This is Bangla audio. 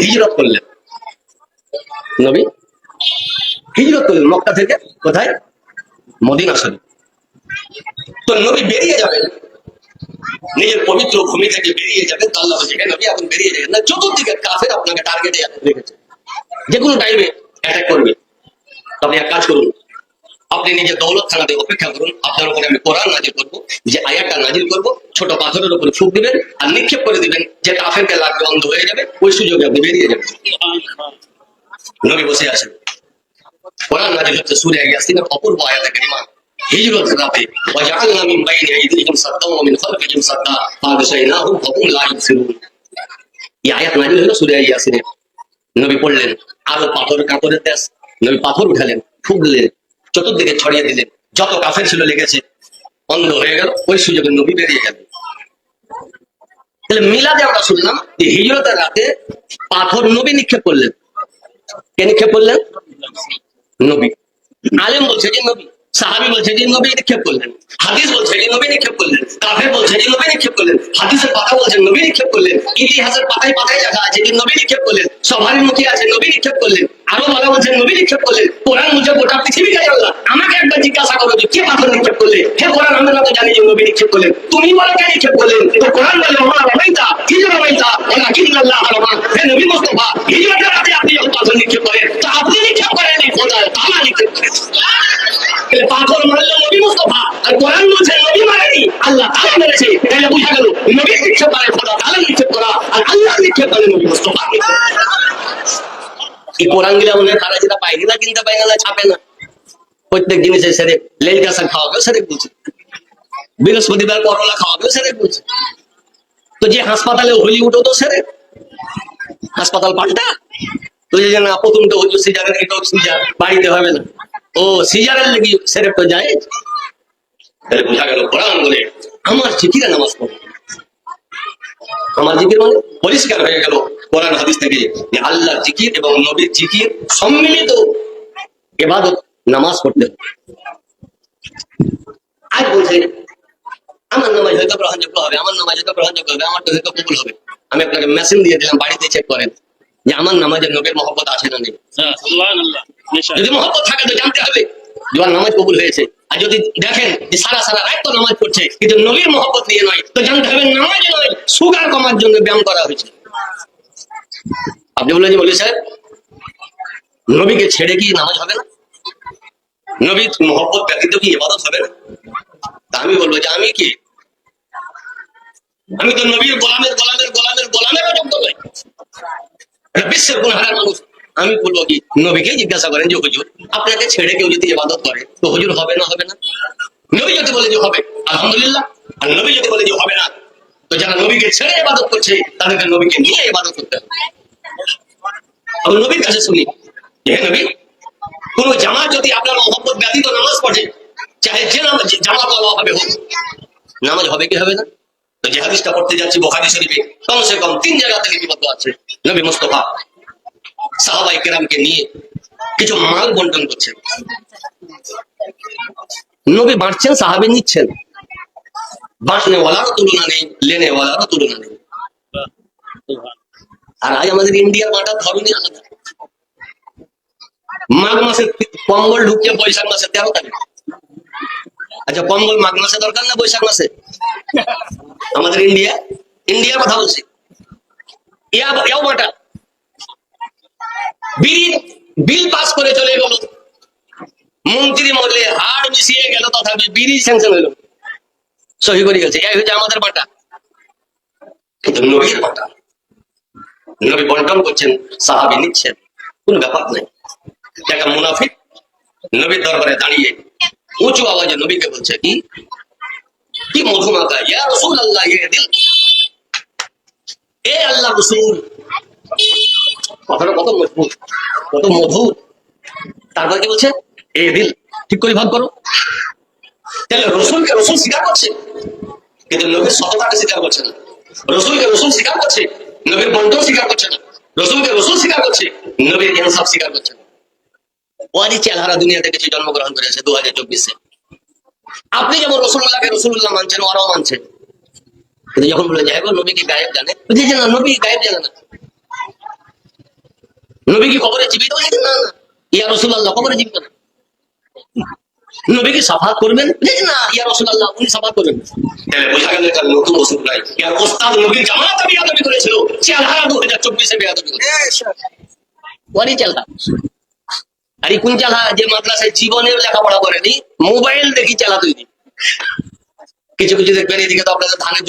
হিজরত করলেন। নবী? হিজরত করলেন মক্কা থেকে কোথায়? মদিনা শরীফ। তো নবী বেরিয়ে যাবেন। নিজের পবিত্র ভূমি থেকে বেরিয়ে যাবেন। আল্লাহ বলছে নবী এখন বেরিয়ে যাবেন। না, চতুর্দিকে কাফের আপনাকে টার্গেটে রেখেছে। যে কোনো টাইমে অ্যাটাক করবে। আপনি এক কাজ করুন আপনি নিজে দৌলত থানাতে অপেক্ষা করুন। আপনার উপরে আমি কোরআন নাজিল করব যে আয়াতটা নাজিল করব। ছোট পাথরের উপরে ফুক দিবেন আর নিক্ষেপ করে দিবেন যে কাফেরকে লাগবে অন্ধ হয়ে যাবে, ওই সুযোগে আপনি বেরিয়ে যাবেন। নবী বসে আছেন। কোরআন নাজিল হচ্ছে সূরা ইয়াসিনের অপূর্ব আয়াতে কারিমা। হিজরত রাতে, ওয়াজআলনা মিন বাইনি আইদিহিম সাদ্দা ওয়া মিন খালফিহিম সাদ্দা ফাগশাইনাহুম ফাহুম লা ইবসিরুন এই আয়াত নাজিল হলো সূরা ইয়াসিনের। নবী পড়লেন, আরও পাথর কাপড়ের দেশ, নবী পাথর উঠালেন ফুক দিলেন চতুর্দিকে ছড়িয়ে দিলেন যত কাফের ছিল লেগেছে, অন্ধ হয়ে গেল, ওই সুযোগে নবী বেরিয়ে গেল। তাহলে মিলাদে আমরা শুনলাম যে হিজরতের রাতে পাথর নবী নিক্ষেপ করলেন। কে নিক্ষেপ করলেন? নবী। আলেম বলছে যে নবী। সাহাবি বলছে যে নবী নিক্ষেপ করলেন। হাদিস বলছে যে নবী নিক্ষেপ করলেন। কাফের বলছে যে নবী নিক্ষেপ করলেন। হাদিসের পাতা বলছে, নবী নিক্ষেপ করলেন। ইতিহাসের পাতায় পাতায় লেখা আছে যে নবী নিক্ষেপ করলেন। সবারই মুখে আছে, নবী নিক্ষেপ করলেন। আরও বলা বলছে, নবী নিক্ষেপ করলেন। কোরআন মুঝে গোটা পৃথিবীকে জানলা আমাকে একবার জিজ্ঞাসা করো যে, কে পাথর নিক্ষেপ করলে? হে কোরআন, আমরা তো জানি যে নবী নিক্ষেপ করলেন। তুমি বলো কে নিক্ষেপ করলেন? তো কোরআন বলে ওমা রমাইতা হিজরা রমাইতা ওলা কিল্লাল্লাহ রহমান হে নবী মুস্তাফা, হিজরতের রাতে আপনি যখন পাথর নিক্ষেপ করেন খোদা করা, আর আল্লাহ নবী মুস্তাফা এই কোরআনগুলা হয় তারা যেটা না কিনতে না ছাপে না। প্রত্যেক জিনিসের সেরে লেল বলছে বৃহস্পতিবার করলা বলছে তো যে হাসপাতালে হলি উঠো তো সেরে। হাসপাতাল পাল্টা। তো যে না প্রথম তো সিজারের এটাও সিজার, বাড়িতে হবে না। ও, সিজারের লেগে সেরে তো যায়। তাহলে বোঝা গেল কোরআন বলে, আমার জিকিরে নামাজ পড়ো? আমার জিকির মানে পরিষ্কার হয়ে গেল কোরআন হাদিস থেকে যে আল্লাহ জিকির এবং নবীর জিকির সম্মিলিত এবাদত নামাজ পড়তে। আজ বলছে আমার নামাজ হয়তো গ্রহণযোগ্য হবে আমার নামাজ হয়তো গ্রহণযোগ্য হবে আমার তো হয়তো কবুল হবে আমি আপনাকে মেশিন দিয়ে দিলাম বাড়িতে চেক করেন যে আমার নামাজের নবীর মহব্বত আছে না নেই হ্যাঁ। যদি মহব্বত থাকে তো জানতে হবে তোমার নামাজ কবুল হয়েছে আর যদি দেখেন যে সারা সারা রাত তো নামাজ পড়ছে, কিন্তু নবীর মহব্বত নিয়ে নয়, তো জানতে হবে নামাজ নয়, সুগার কমার জন্য ব্যায়াম করা হয়েছে। আপনি বললেন যে, বলি সাহেব নবীকে ছেড়ে কি নামাজ হবে না? নবীর মহব্বত ব্যতীত কি ইবাদত হবে না? তা আমি বলব যে, আমি কি? আমি তো নবীর গোলামের গোলামের গোলামের গোলামের যোগ্য নই। এটা বিশ্বের হারার মানুষ। আমি বলব কি, নবীকে জিজ্ঞাসা করেন যে, হুজুর, আপনাকে ছেড়ে কেউ যদি ইবাদত করে, তো হুজুর হবে না হবে না? নবী যদি বলে যে, হবে। আলহামদুলিল্লাহ। আর নবী যদি বলে যে, হবে না? তো যারা নবীকে ছেড়ে ইবাদত করছে, তাদেরকে নবীকে নিয়ে ইবাদত করতে হবে। আমি নবীর কাছে শুনি নবী, কোন জামা যদি আপনার ব্যতীত নামাজ পড়ে, চাহে যে নামাজ জামা হবে হোক। নামাজ হবে কি হবে না? তো যে হাদিসটা পড়তে যাচ্ছি, বোখারি শরীফে কমসে কম তিন জায়গা থেকে বিপদ আছে। নবী মুস্তফা সাহাবাই কেরামকে নিয়ে কিছু মাল বন্টন করছেন। নবী বাঁটছেন, সাহাবে নিচ্ছেন। বাঁটনেওয়ালারও তুলনা নেই লেনেওয়ালারও তুলনা নেই। আর আজ আমাদের ইন্ডিয়ার বাঁটার ধরনই আলাদা। মাঘ মাসে কম্বল ঢুকছে, বৈশাখ মাসে তেরো তারিখ। আচ্ছা কম্বল মাঘ মাসে দরকার না বৈশাখ মাসে? আমাদের ইন্ডিয়া, ইন্ডিয়ার কথা বলছি। ইয়া বাটা। বিল পাস করে চলে গেল। মন্ত্রী মরলে হাড় মিশিয়ে গেল, তথাপি বিড়ি স্যাংশন হইল সহি করে গেছে। এই হচ্ছে আমাদের বাটা কিন্তু নবীর বাটা নবী বন্টন করছেন, সাহাবি নিচ্ছেন। কোনো ব্যাপার নেই। একটা মুনাফিক নবীর দরবারে দাঁড়িয়ে উঁচু আওয়াজে নবীকে বলছে, কি? কি মধুমাতা? ইয়া রসুল আল্লাহ ইয়ে দিল এ আল্লাহ রসুল কথাটা কত মজবুত, কত মধুর। তারপর কি বলছে? এ দিল, ঠিক করে ভাগ করো। তাহলে রসুলকে রসুল স্বীকার করছে, কিন্তু নবীর সততাকে স্বীকার করছে না। রসুলকে রসুল স্বীকার করছে, নবীর বন্টন স্বীকার করছে না। রসুলকে রসুল স্বীকার করছে, নবীর ইনসাফ স্বীকার করছে না। ওয়ারি চেহারা দুনিয়াতে কিছু জন্মগ্রহণ করেছে দু হাজার চব্বিশে। আপনি যেমন রসুল্লাহকে রসুল্লাহ মানছেন, ওরাও মানছেন। কিন্তু যখন বলে যাই নবী কি গায়েব জানে? বুঝেছে না, নবী গায়েব জানে না। নবী কি কবরে জীবিত হয়েছেন না না ইয়া রসুল্লাহ কবরে জীবিত না। নবী কি সাফা করবেন? না ইয়া রসুল্লাহ উনি সাফা করবেন। তাহলে বোঝা গেল এটা নতুন ওষুধ নাই। ইয়ার ওস্তাদ নবীর জামাত বিয়াদবি করেছিল। চেহারা দু হাজার চব্বিশে বিয়াদবি করেছিল ওরই চালহা আর কোন চালহা? যে মাদ্রাসায় জীবনের লেখাপড়া করেনি মোবাইল দেখি চালা তৈরি। কিছু কিছু দেখবেন এদিকে তো আপনাদের ধানের